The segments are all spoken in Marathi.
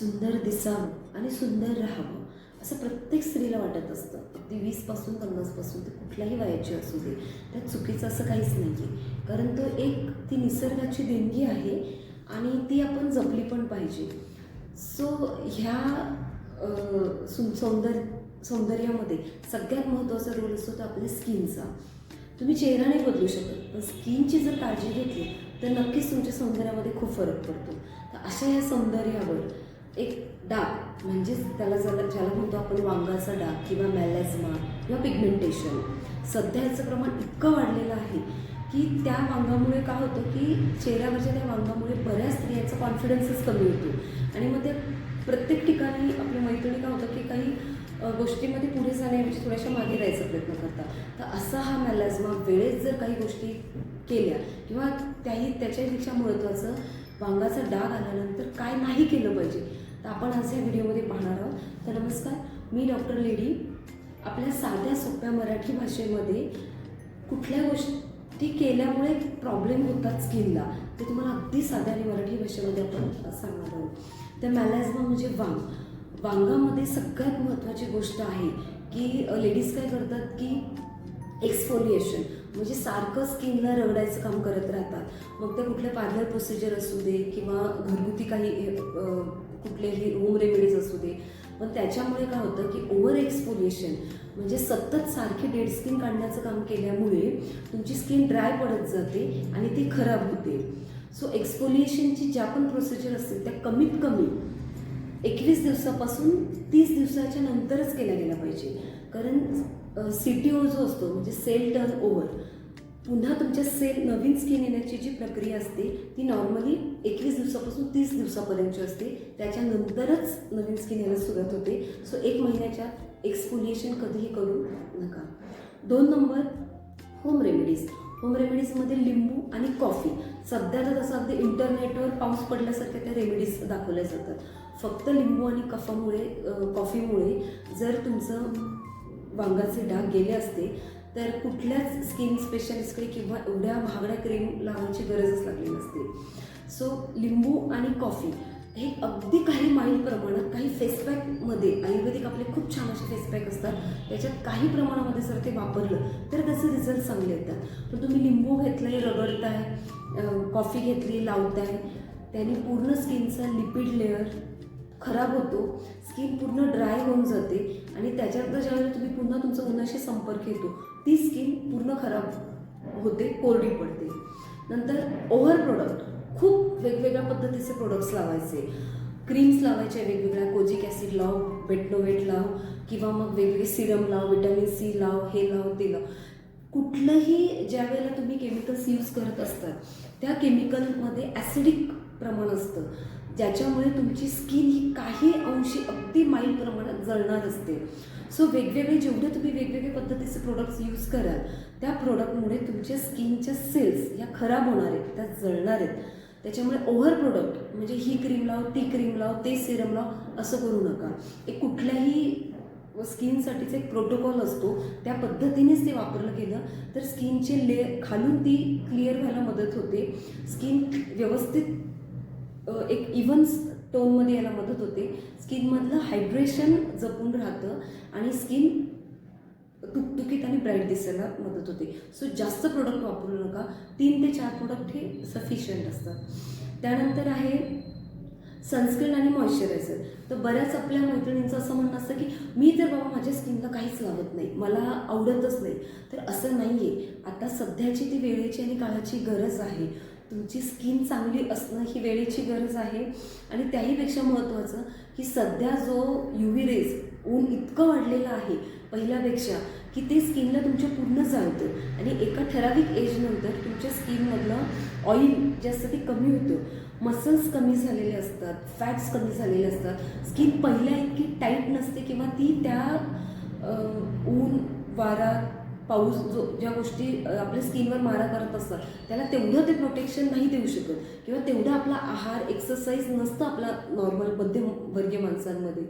सुंदर दिसावं आणि सुंदर राहावं असं प्रत्येक स्त्रीला वाटत असतं. अगदी वीसपासून पन्नासपासून ते कुठल्याही वयाची असू दे त्यात चुकीचं असं काहीच नाही आहे कारण तो एक ती निसर्गाची देणगी आहे आणि ती आपण जपली पण पाहिजे. सो ह्या सु सौंदर सौंदर्य सौंदर्यामध्ये सगळ्यात महत्त्वाचा रोल असतो तो आपल्या स्किनचा. तुम्ही चेहरा नाही बदलू शकत पण स्किनची जर काळजी घेतली तर नक्कीच तुमच्या सौंदर्यामध्ये खूप फरक पडतो. तर अशा या सौंदर्यावर एक डाग. म्हणजेच त्याला ज्याला ज्याला म्हणतो आपण वांगाचा डाग किंवा मॅलेझमा किंवा पिगमेंटेशन. सध्या याचं प्रमाण इतकं वाढलेलं आहे की त्या वांगामुळे काय होतं की चेहऱ्यावरच्या त्या वांगामुळे बऱ्याच स्त्रियांचा कॉन्फिडन्सच कमी होतो. आणि मग ते प्रत्येक ठिकाणी आपल्या मैत्रिणी काय होतं की काही गोष्टीमध्ये पुढे जाण्याऐवजी थोड्याशा मागे जायचा प्रयत्न करतात. तर असा हा मॅलेझमा वेळेत जर काही गोष्टी केल्या किंवा त्याही त्याच्यापेक्षा महत्त्वाचं वांगाचा डाग आल्यानंतर काय नाही केलं पाहिजे. तर आपण आज या व्हिडिओमध्ये पाहणार आहोत. तर नमस्कार मी डॉक्टर लेडी. आपल्या साध्या सोप्या मराठी भाषेमध्ये कुठल्या गोष्टी केल्यामुळे प्रॉब्लेम होतात स्किनला ते तुम्हाला अगदी साध्या आणि मराठी भाषेमध्ये आपण सांगणार आहोत. तर मॅलाझमा म्हणजे वांग. वांगामध्ये सगळ्यात महत्त्वाची गोष्ट आहे की लेडीज काय करतात की एक्सफोलिएशन म्हणजे सारखं स्किनला रगडायचं काम करत राहतात. मग ते कुठले पार्लर प्रोसिजर असू दे किंवा घरगुती काही कुठलेही होम रेमेडीज असू दे. पण त्याच्यामुळे काय होतं की ओव्हर एक्सपोलिएशन म्हणजे सतत सारखी डेड स्किन काढण्याचं काम केल्यामुळे तुमची स्किन ड्राय पडत जाते आणि ती खराब होते. सो एक्सपोलिएशनची ज्या पण प्रोसिजर असतील त्या कमीत कमी एकवीस दिवसापासून तीस दिवसाच्या नंतरच केल्या गेल्या पाहिजे. कारण सी टी ओ जो असतो म्हणजे सेल टर्न ओव्हर पुन्हा तुमच्या सेल नवीन स्किन येण्याची जी प्रक्रिया असते ती नॉर्मली एकवीस दिवसापासून तीस दिवसापर्यंतची असते. त्याच्यानंतरच नवीन स्किन यायला सुरुवात होते. सो एक महिन्याच्या एक्सफोलिएशन कधीही करू नका. दोन नंबर होम रेमेडीज होम रेमेडीजमध्ये लिंबू आणि कॉफी सध्या तर तसं अगदी इंटरनेटवर पाऊस पडल्यासारख्या त्या रेमेडीज दाखवल्या जातात. फक्त लिंबू आणि कफामुळे कॉफीमुळे जर तुमचं वांगाचे डाग गेले असते तर कुठल्याच स्किन स्पेशलिस्टकडे किंवा एवढ्या महागड्या क्रीम लावायची गरजच लागली नसते. सो लिंबू आणि कॉफी हे अगदी काही माईल प्रमाणात काही फेसपॅकमध्ये आयुर्वेदिक आपले खूप छान असे फेसपॅक असतात त्याच्यात काही प्रमाणामध्ये जर ते वापरलं तर त्याचे रिझल्ट चांगले येतात. पण तुम्ही लिंबू घेतलंय रगडताय कॉफी घेतली लावताय त्याने पूर्ण स्किनचा लिपिड लेअर खराब होतो. स्किन पूर्ण ड्राय होऊन जाते. आणि त्याच्यानंतर ज्यावेळेला तुम्ही पुन्हा तुमचा उन्हाशी संपर्क येतो ती स्किन पूर्ण खराब होते कोरडी पडते. नंतर ओव्हर प्रोडक्ट खूप वेगवेगळ्या पद्धतीचे प्रोडक्ट्स लावायचे. क्रीम्स लावायच्या वेगवेगळ्या कोजिक ॲसिड लाव बेटनोवेट लाव किंवा मग वेगवेगळे सिरम लाव विटॅमिन सी लाव हे लाव ते लाव. कुठलंही ज्या वेळेला तुम्ही केमिकल्स यूज करत असतात त्या केमिकलमध्ये ॲसिडिक प्रमाण असतं. ज्याच्यामुळे तुमची स्किन ही काही अंशी अगदी माईल प्रमाणात जळणार असते. सो वेगवेगळे जेवढे तुम्ही वेगवेगळे पद्धतीचे प्रोडक्ट्स यूज कराल त्या प्रोडक्टमुळे तुमच्या स्किनच्या सेल्स या खराब होणार आहेत त्या जळणार आहेत. त्याच्यामुळे ओव्हर प्रोडक्ट म्हणजे ही क्रीम लाव ती क्रीम लाव ते सिरम लाव असं करू नका. एक कुठल्याही स्किनसाठीचा एक प्रोटोकॉल असतो त्या पद्धतीनेच ते वापरलं गेलं तर स्किनचे ले खालून ती क्लिअर व्हायला मदत होते. स्किन व्यवस्थित एक इव्हन टोनमध्ये यायला मदत होते. स्किनमधलं हायड्रेशन जपून राहतं आणि स्किन तुकतुकीत आणि ब्राईट दिसायला मदत होते. सो जास्त प्रोडक्ट वापरू नका. तीन ते चार प्रोडक्ट हे सफिशियंट असतात त्यानंतर आहे सनस्क्रीन आणि मॉइश्चरायझर तर बऱ्याच आपल्या मैत्रिणींचं असं म्हणणं असतं की मी तर बाबा माझ्या स्किनला काहीच लावत नाही. मला आवडतच नाही. तर असं नाही आहे आता सध्याची ती वेळेची आणि काळाची गरज आहे. तुमची स्किन चांगली असणं ही वेळेची गरज आहे. आणि त्याहीपेक्षा महत्त्वाचं की सध्या जो यू व्ही रेज ऊन इतकं वाढलेलं आहे पहिल्यापेक्षा की ते स्किनला तुमच्या पूर्ण जाळतं आणि एका ठराविक एजनंतर तुमच्या स्किनमधलं ऑइल जे असतं ते कमी होतं. मसल्स कमी झालेले असतात फॅट्स कमी झालेले असतात. स्किन पहिल्या इतकी टाईट नसते किंवा ती त्या ऊन वारा पाऊस जो ज्या गोष्टी आपल्या स्किनवर मारा करत असतात त्याला तेवढं ते प्रोटेक्शन नाही देऊ शकत. किंवा तेवढा आपला आहार एक्सरसाइज नसतं आपला नॉर्मल मध्यमवर्गीय माणसांमध्ये.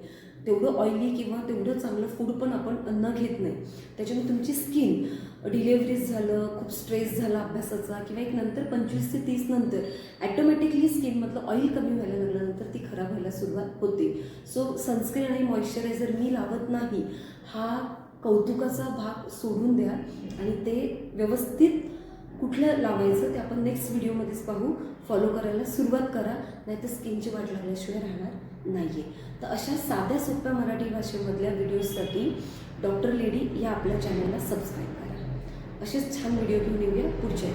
तेवढं ऑइली किंवा तेवढं चांगलं फूड पण आपण अन्न घेत नाही. त्याच्यामुळे तुमची स्किन डिलेवरीज झालं खूप स्ट्रेस झाला अभ्यासाचा किंवा एक नंतर पंचवीस ते तीस नंतर ॲटोमॅटिकली स्किनमधलं ऑइल कमी व्हायला लागल्यानंतर ती खराब व्हायला व्हायला सुरुवात होते. सो सनस्क्रीन आणि मॉइश्चरायझर मी लावत नाही. हा कौतुकाचा भाग सोडून द्या आणि ते व्यवस्थित कुठलं लावायचं ते आपण नेक्स्ट व्हिडिओमध्येच पाहू. फॉलो करायला सुरुवात करा नाहीतर स्किनची वाट लागल्याशिवाय राहणार नाही आहे तर अशा साध्या सोप्या मराठी भाषेमधल्या व्हिडिओजसाठी डॉक्टर लेडी या आपल्या चॅनलला सबस्क्राईब करा. असेच छान व्हिडिओ घेऊन येऊया पुढच्या